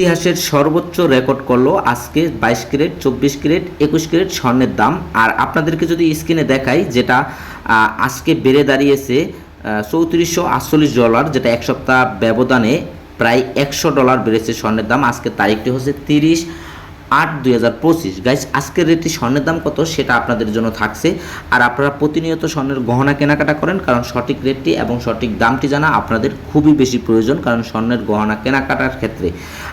ইতিহাসের সর্বোচ্চ রেকর্ড করল আজকে বাইশ ক্যারেট, চব্বিশ ক্যারেট, একুশ ক্যারেট স্বর্ণের দাম। আর আপনাদেরকে যদি স্ক্রিনে দেখাই যেটা আজকে বেড়ে দাঁড়িয়েছে চৌত্রিশশো আটচল্লিশ ডলার, যেটা এক সপ্তাহ ব্যবধানে প্রায় একশো ডলার বেড়েছে স্বর্ণের দাম। আজকে তারিখটি হচ্ছে তিরিশ আট দুই হাজার পঁচিশ। গাইজ আজকের রেটে স্বর্ণের দাম কত? সেটা আপনাদের জন্য থাকছে। আর আপনারা প্রতিনিয়ত স্বর্ণের গহনা কেনাকাটা করেন, কারণ সঠিক রেটটি এবং সঠিক দামটি জানা আপনাদের খুবই বেশি প্রয়োজন, কারণ স্বর্ণের গহনা কেনাকাটার ক্ষেত্রে।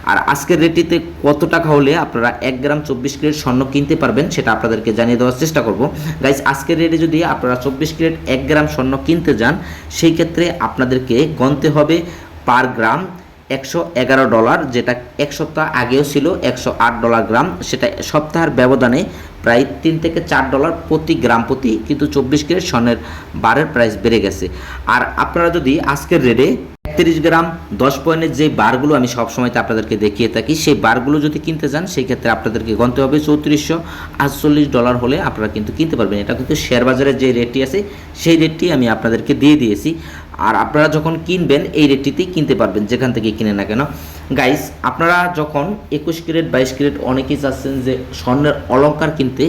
আর আজকের রেটটিতে কত টাকা হলে আপনারা এক গ্রাম চব্বিশ ক্যারেট স্বর্ণ কিনতে পারবেন, সেটা আপনাদেরকে জানিয়ে দেওয়ার চেষ্টা করব। গাইজ আজকের রেটে যদি আপনারা চব্বিশ ক্যারেট এক গ্রাম স্বর্ণ কিনতে যান, সেই ক্ষেত্রে আপনাদেরকে গণতে হবে পার গ্রাম একশো এগারো ডলার, যেটা এক সপ্তাহ আগেও ছিল একশো আট ডলার গ্রাম, সেটা সপ্তাহের ব্যবধানে প্রায় তিন থেকে চার ডলার প্রতি গ্রাম প্রতি, কিন্তু চব্বিশ ক্যারেট স্বর্ণের বারের প্রাইস বেড়ে গেছে। আর আপনারা যদি আজকের রেটে একত্রিশ গ্রাম, দশ পয়েন্টের যে বারগুলো আমি সবসময়তে আপনাদেরকে দেখিয়ে থাকি, সেই বারগুলো যদি কিনতে যান সেই ক্ষেত্রে আপনাদেরকে গণতে হবে চৌত্রিশশো আটচল্লিশ ডলার হলে আপনারা কিন্তু কিনতে পারবেন। এটা কিন্তু শেয়ার বাজারের যে রেটটি আছে, সেই রেটটি আমি আপনাদেরকে দিয়ে দিয়েছি। আর আপনারা যখন কিনবেন এই রেটটিতেই কিনতে পারবেন, যেখান থেকে কিনে না কেন। গাইস আপনারা যখন একুশ ক্যারেট, বাইশ ক্যারেট অনেকেই চাচ্ছেন যে স্বর্ণের অলঙ্কার কিনতে,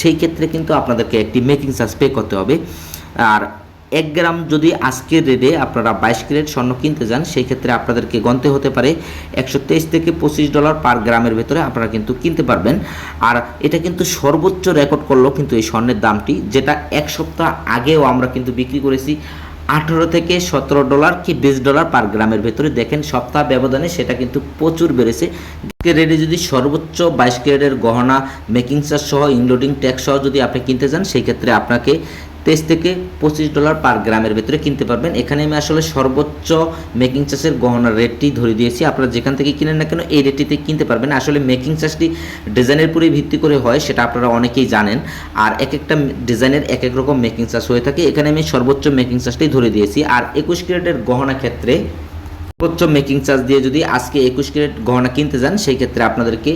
সেই ক্ষেত্রে কিন্তু আপনাদেরকে একটি মেকিং চার্জ পে করতে হবে। আর এক গ্রাম যদি আজকের রেটে আপনারা বাইশ ক্যারেট স্বর্ণ কিনতে যান, সেই ক্ষেত্রে আপনাদেরকে গণতে হতে পারে একশো তেইশ থেকে পঁচিশ ডলার পার গ্রামের ভেতরে আপনারা কিন্তু কিনতে পারবেন। আর এটা কিন্তু সর্বোচ্চ রেকর্ড করল কিন্তু এই স্বর্ণের দামটি, যেটা এক সপ্তাহ আগেও আমরা কিন্তু বিক্রি করেছি আঠেরো থেকে সতেরো ডলার কি বিশ ডলার পার গ্রামের ভেতরে? দেখেন, সপ্তাহ ব্যবধানে সেটা কিন্তু প্রচুর বেড়েছে। রেটে যদি সর্বোচ্চ বাইশ ক্যারেটের গহনা মেকিং চার্জ সহ ইনলোডিং ট্যাক্স সহ যদি আপনি কিনতে চান, সেই ক্ষেত্রে আপনাকে তেইশ থেকে পঁচিশ ডলার পার গ্রামের ভেতরে কিনতে পারবেন। এখানে আমি আসলে সর্বোচ্চ মেকিং চাষের গহনার রেটটি ধরে দিয়েছি। আপনারা যেখান থেকে কিনেন না কেন এই রেটটিতে কিনতে পারবেন। আসলে মেকিং চাষটি ডিজাইনের উপরে ভিত্তি করে হয়, সেটা আপনারা অনেকেই জানেন। আর এক একটা ডিজাইনের এক এক রকম মেকিং চাষ হয়ে থাকে। এখানে আমি সর্বোচ্চ মেকিং চাষটি ধরে দিয়েছি। আর একুশ ক্যারেটের গহনা ক্ষেত্রে সর্বোচ্চ মেকিং চার্জ দিয়ে যদি আজকে একুশ ক্যারেট গহনা কিনতে যান, সেই ক্ষেত্রে আপনাদেরকে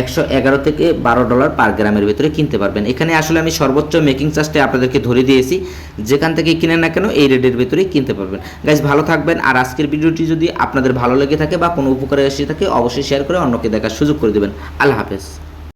একশো এগারো থেকে বারো ডলার পার গ্রামের ভিতরে কিনতে পারবেন। এখানে আসলে আমি সর্বোচ্চ মেকিং চার্জটা আপনাদেরকে ধরে দিয়েছি। যেখান থেকে কিনে না কেন, এই রেটের ভিতরেই কিনতে পারবেন। গাছ ভালো থাকবেন। আর আজকের ভিডিওটি যদি আপনাদের ভালো লেগে থাকে বা কোনো উপকারে এসে থাকে, অবশ্যই শেয়ার করে অন্যকে দেখার সুযোগ করে দেবেন। আল্লাহ হাফেজ।